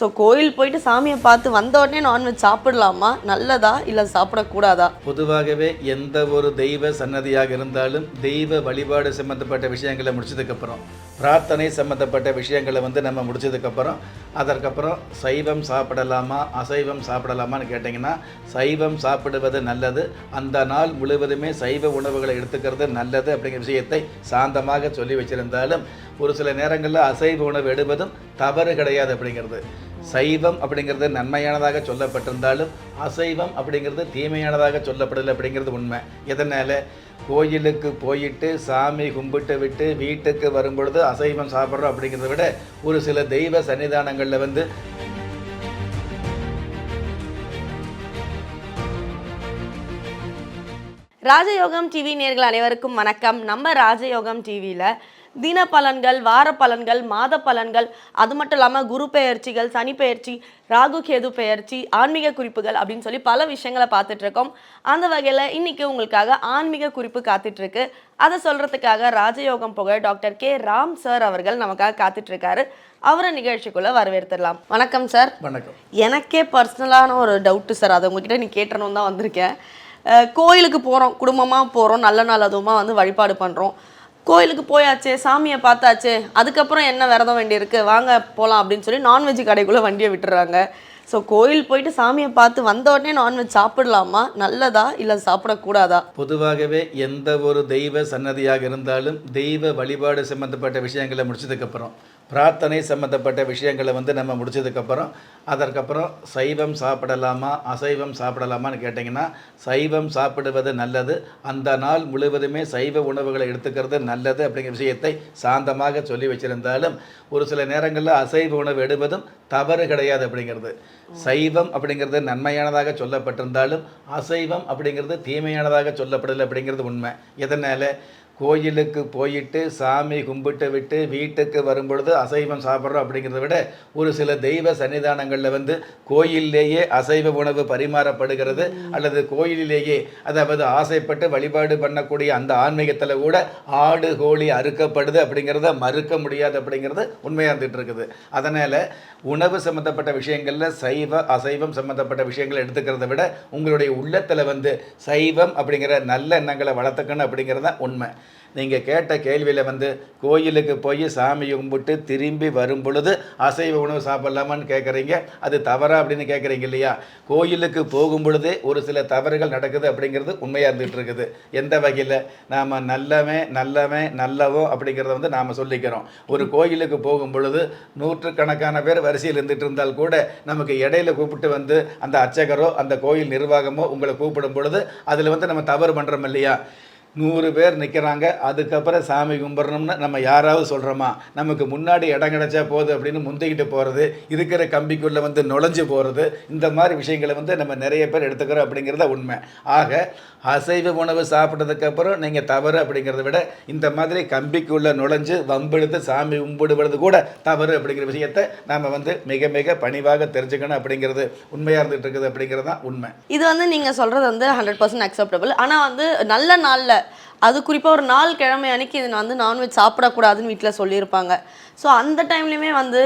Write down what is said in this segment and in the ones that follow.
So கோயில் போயிட்டு சாமியை பார்த்து வந்த உடனே நான்வெஜ் சாப்பிடலாமா? நல்லதா? இல்லை சாப்பிடக்கூடாதா? பொதுவாகவே எந்த ஒரு தெய்வ சன்னதியாக இருந்தாலும் தெய்வ வழிபாடு சம்மந்தப்பட்ட விஷயங்களை முடிச்சதுக்கப்புறம் பிரார்த்தனை சம்மந்தப்பட்ட விஷயங்களை வந்து நம்ம முடிச்சதுக்கப்புறம் அதற்கப்புறம் சைவம் சாப்பிடலாமா அசைவம் சாப்பிடலாமான்னு கேட்டிங்கன்னா சைவம் சாப்பிடுவது நல்லது. அந்த நாள் முழுவதுமே சைவ உணவுகளை எடுத்துக்கிறது நல்லது அப்படிங்கிற விஷயத்தை சாந்தமாக சொல்லி வச்சிருந்தாலும் ஒரு சில நேரங்களில் அசைவ உணவு எடுப்பதும் தவறு கிடையாது அப்படிங்கிறது. சைவம் அப்படிங்கிறது நன்மையானதாக சொல்லப்பட்டிருந்தாலும் அசைவம் அப்படிங்கிறது தீமையானதாக சொல்லப்படலை அப்படிங்கிறது உண்மை. எதனால்? கோயிலுக்கு போயிட்டு சாமி கும்பிட்டு விட்டு வீட்டுக்கு வரும்பொழுது அசைவம் சாப்பிட்றோம் அப்படிங்கிறத விட ஒரு சில தெய்வ சன்னிதானங்களில் வந்து ராஜயோகம் டிவி நேர்கள் அனைவருக்கும் வணக்கம். நம்ம ராஜயோகம் டிவியில் தின பலன்கள் வார பலன்கள் மாத பலன்கள் அது மட்டும் இல்லாமல் குரு பெயர்ச்சிகள் சனி பெயர்ச்சி ராகு கேது பெயர்ச்சி ஆன்மீக குறிப்புகள் அப்படின்னு சொல்லி பல விஷயங்களை பார்த்துட்டு இருக்கோம் அந்த வகையில் இன்னைக்கு உங்களுக்காக ஆன்மீக குறிப்பு காத்துட்டு இருக்கு அதை சொல்றதுக்காக ராஜயோகம் புகழ் டாக்டர் கே. ராம் சார் அவர்கள் நமக்காக காத்துட்டு இருக்காரு அவரை நிகழ்ச்சிக்குள்ள வரவேற்றுடலாம் வணக்கம் சார். வணக்கம். எனக்கே பர்சனலான ஒரு டவுட்டு சார். அதை உங்ககிட்ட நீ கேட்டணும் தான் வந்திருக்கேன். கோயிலுக்கு போகிறோம் குடும்பமாக போகிறோம் நல்ல நாள் அதுவுமா வந்து வழிபாடு பண்ணுறோம் கோயிலுக்கு போயாச்சே சாமியை பார்த்தாச்சே அதுக்கப்புறம் என்ன விரதம் வேண்டியிருக்கு வாங்க போகலாம் அப்படின்னு சொல்லி நான்வெஜ் கடைக்குள்ளே வண்டியை விட்டுறாங்க. ஸோ கோயில் போயிட்டு சாமியை பார்த்து வந்த உடனே நான்வெஜ் சாப்பிடலாமா? நல்லதா? இல்லை சாப்பிடக்கூடாதா? பொதுவாகவே எந்த ஒரு தெய்வ சன்னதியாக இருந்தாலும் தெய்வ வழிபாடு சம்மந்தப்பட்ட விஷயங்களை முடிச்சதுக்கப்புறம் பிரார்த்தனை சம்மந்தப்பட்ட விஷயங்களை வந்து நம்ம முடிச்சதுக்கப்புறம் அதற்கப்புறம் சைவம் சாப்பிடலாமா அசைவம் சாப்பிடலாமான்னு கேட்டிங்கன்னா சைவம் சாப்பிடுவது நல்லது. அந்த நாள் முழுவதுமே சைவ உணவுகளை எடுத்துக்கிறது நல்லது அப்படிங்கிற விஷயத்தை சாந்தமாக சொல்லி வச்சிருந்தாலும் ஒரு சில நேரங்களில் அசைவ உணவு எடுப்பதும் தவறு கிடையாது அப்படிங்கிறது. சைவம் அப்படிங்கிறது நன்மையானதாக சொல்லப்பட்டிருந்தாலும் அசைவம் அப்படிங்கிறது தீமையானதாக சொல்லப்படலை அப்படிங்கிறது உண்மை. எதனால்? கோயிலுக்கு போயிட்டு சாமி கும்பிட்டு விட்டு வீட்டுக்கு வரும்பொழுது அசைவம் சாப்பிட்றோம் அப்படிங்கிறத விட ஒரு சில தெய்வ சன்னிதானங்களில் வந்து கோயிலேயே அசைவ உணவு பரிமாறப்படுகிறது அல்லது கோயிலிலேயே அதாவது ஆசைப்பட்டு வழிபாடு பண்ணக்கூடிய அந்த ஆன்மீகத்தில் கூட ஆடு கோழி அறுக்கப்படுது அப்படிங்கிறத மறுக்க முடியாது அப்படிங்கிறது உண்மையாக இருந்துகிட்டு இருக்குது அதனால் உணவு சம்மந்தப்பட்ட விஷயங்களில் சைவ அசைவம் சம்மந்தப்பட்ட விஷயங்களை எடுத்துக்கிறத விட உங்களுடைய உள்ளத்தில் வந்து சைவம் அப்படிங்கிற நல்ல எண்ணங்களை வளர்த்துக்கணும் அப்படிங்கிறது தான் உண்மை. நீங்கள் கேட்ட கேள்வியில் வந்து கோயிலுக்கு போய் சாமி கும்பிட்டு திரும்பி வரும் பொழுது அசைவ உணவு சாப்பிட்லாமான்னு கேட்குறீங்க அது தவறா அப்படின்னு கேட்குறீங்க இல்லையா? கோயிலுக்கு போகும் பொழுதே ஒரு சில தவறுகள் நடக்குது அப்படிங்கிறது உண்மையாக இருந்துகிட்டு இருக்குது. எந்த வகையில்? நாம் நல்லவன் நல்லவன் நல்லவோ அப்படிங்கிறத வந்து நாம் சொல்லிக்கிறோம். ஒரு கோயிலுக்கு போகும் பொழுது நூற்றுக்கணக்கான பேர் வரிசையில் இருந்துட்டு இருந்தால் கூட நமக்கு இடையில கூப்பிட்டு வந்து அந்த அர்ச்சகரோ அந்த கோயில் நிர்வாகமோ உங்களை கூப்பிடும் பொழுது அதில் வந்து நம்ம தவறு பண்ணுறோம் இல்லையா? நூறு பேர் நிற்கிறாங்க அதுக்கப்புறம் சாமி கும்பிட்றோம்னா நம்ம யாராவது சொல்கிறோமா நமக்கு முன்னாடி இடம் கிடச்சா போதும் அப்படின்னு முந்திக்கிட்டு போகிறது இருக்கிற கம்பிக்குள்ளே வந்து நுழைஞ்சு போகிறது இந்த மாதிரி விஷயங்களை வந்து நம்ம நிறைய பேர் எடுத்துக்கிறோம் அப்படிங்கிறத உண்மை. ஆக அசைவ உணவு சாப்பிட்டதுக்கப்புறம் நீங்கள் தவறு அப்படிங்கிறத விட இந்த மாதிரி கம்பிக்குள்ளே நுழைஞ்சு வம்பெடுத்து சாமி கும்பிடுவது கூட தவறு அப்படிங்கிற விஷயத்தை நாம் வந்து மிக மிக பணிவாக தெரிஞ்சுக்கணும் அப்படிங்கிறது உண்மையாக இருந்துகிட்டு இருக்குது அப்படிங்கிறது தான் உண்மை. இது வந்து நீங்கள் சொல்கிறது வந்து ஹண்ட்ரட் பர்சன்ட் அக்செப்டபிள் ஆனால் வந்து நல்ல நாளில் அது குறிப்பாக ஒரு நாள் கிழமை அன்னைக்கு இது வந்து நான்வெஜ் சாப்பிடக்கூடாதுன்னு வீட்டில் சொல்லியிருப்பாங்க. ஸோ அந்த டைம்லையுமே வந்து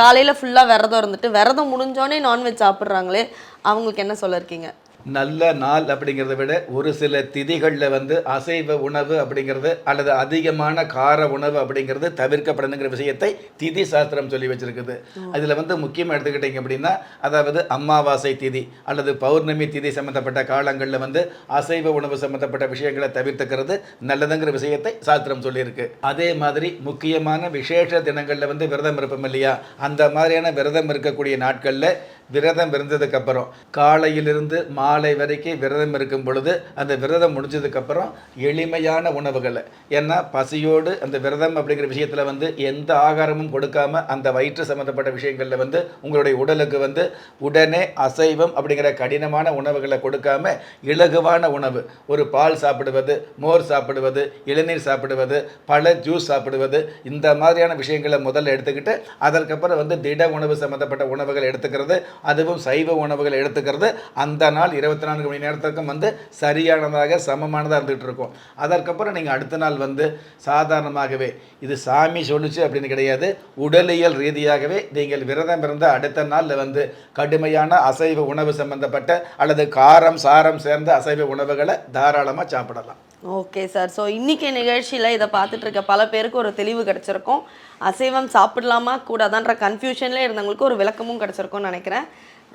காலையில் ஃபுல்லாக விரதம் இருந்துட்டு விரதம் முடிஞ்சோடனே நான்வெஜ் சாப்பிட்றாங்களே அவங்களுக்கு என்ன சொல்லிருக்கீங்க? நல்ல நாள் அப்படிங்கிறத விட ஒரு சில திதிகளில் வந்து அசைவ உணவு அப்படிங்கிறது அல்லது அதிகமான கார உணவு அப்படிங்கிறது தவிர்க்கப்படணுங்கிற விஷயத்தை திதி சாஸ்திரம் சொல்லி வச்சிருக்குது. அதில் வந்து முக்கியமாக எடுத்துக்கிட்டிங்க அப்படின்னா அதாவது அமாவாசை திதி அல்லது பௌர்ணமி திதி சம்மந்தப்பட்ட காலங்களில் வந்து அசைவ உணவு சம்மந்தப்பட்ட விஷயங்களை தவிர்த்துக்கிறது நல்லதுங்கிற விஷயத்தை சாஸ்திரம் சொல்லியிருக்கு. அதே மாதிரி முக்கியமான விசேஷ தினங்களில் வந்து விரதம் இருப்போம் இல்லையா? அந்த மாதிரியான விரதம் இருக்கக்கூடிய நாட்களில் விரதம் இருந்ததுக்கப்புறம் காலையிலிருந்து மாலை வரைக்கும் விரதம் இருக்கும் பொழுது அந்த விரதம் முடிஞ்சதுக்கப்புறம் எளிமையான உணவுகளை. ஏன்னா பசியோடு அந்த விரதம் அப்படிங்கிற விஷயத்தில் வந்து எந்த ஆகாரமும் கொடுக்காம அந்த வயிற்று சம்மந்தப்பட்ட விஷயங்களில் வந்து உங்களுடைய உடலுக்கு வந்து உடனே அசைவம் அப்படிங்கிற கடினமான உணவுகளை கொடுக்காம இலகுவான உணவு. ஒரு பால் சாப்பிடுவது மோர் சாப்பிடுவது இளநீர் சாப்பிடுவது பழ ஜூஸ் சாப்பிடுவது இந்த மாதிரியான விஷயங்களை முதல்ல எடுத்துக்கிட்டு அதற்கப்புறம் வந்து திட உணவு சம்மந்தப்பட்ட உணவுகள் எடுத்துக்கிறது அதுவும் சைவ உணவுகள் எடுத்துக்கிறது அந்த நாள் இருபத்தி நான்கு மணி நேரத்துக்கும் வந்து சரியானதாக சமமானதாக இருந்துகிட்டு இருக்கும். அதற்கப்புறம் நீங்கள் அடுத்த நாள் வந்து சாதாரணமாகவே இது சாமி சொல்லுச்சு அப்படின்னு கிடையாது. உடலியல் ரீதியாகவே நீங்கள் விரதம் இருந்த அடுத்த நாளில் வந்து கடுமையான அசைவ உணவு சம்பந்தப்பட்ட அல்லது காரம் சாரம் சேர்ந்த அசைவ உணவுகளை தாராளமாக சாப்பிடலாம். Okay sir. ஸோ இன்றைக்கி நிகழ்ச்சியில் இதை பார்த்துட்டு இருக்க பல பேருக்கு ஒரு தெளிவு கிடச்சிருக்கும். அசைவம் சாப்பிடலாமா கூடாதான்ற கன்ஃபியூஷன்ல இருந்தவங்களுக்கு ஒரு விளக்கமும் கிடச்சிருக்கும்னு நினைக்கிறேன்.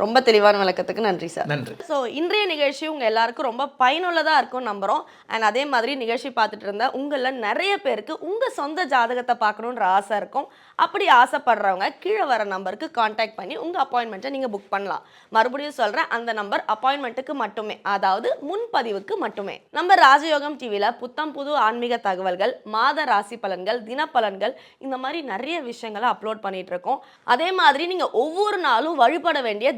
ரொம்ப தெளிவான விளக்கத்துக்கு நன்றி சார். நன்றி. ஸோ இன்றைய நிகழ்ச்சி உங்கள் எல்லாருக்கும் ரொம்ப பயனுள்ளதாக இருக்கும் நம்புகிறோம் அண்ட் அதே மாதிரி நிகழ்ச்சி பார்த்துட்டு இருந்த உங்களில் நிறைய பேருக்கு உங்கள் சொந்த ஜாதகத்தை பார்க்கணுன்ற ஆசை இருக்கும். அப்படி ஆசைப்படுறவங்க கீழே வர நம்பருக்கு காண்டாக்ட் பண்ணி உங்கள் அப்பாயின்மெண்ட்டை நீங்கள் புக் பண்ணலாம். மறுபடியும் சொல்கிறேன் அந்த நம்பர் அப்பாயின்மெண்ட்டுக்கு மட்டுமே அதாவது முன்பதிவுக்கு மட்டுமே. நம்ம ராஜயோகம் டிவியில் புத்தம் புது ஆன்மீக தகவல்கள் மாத ராசி பலன்கள் தினப்பலன்கள் இந்த மாதிரி நிறைய விஷயங்களை அப்லோட் பண்ணிட்டு இருக்கோம். அதே மாதிரி நீங்கள் ஒவ்வொரு நாளும் வழிபட வேண்டிய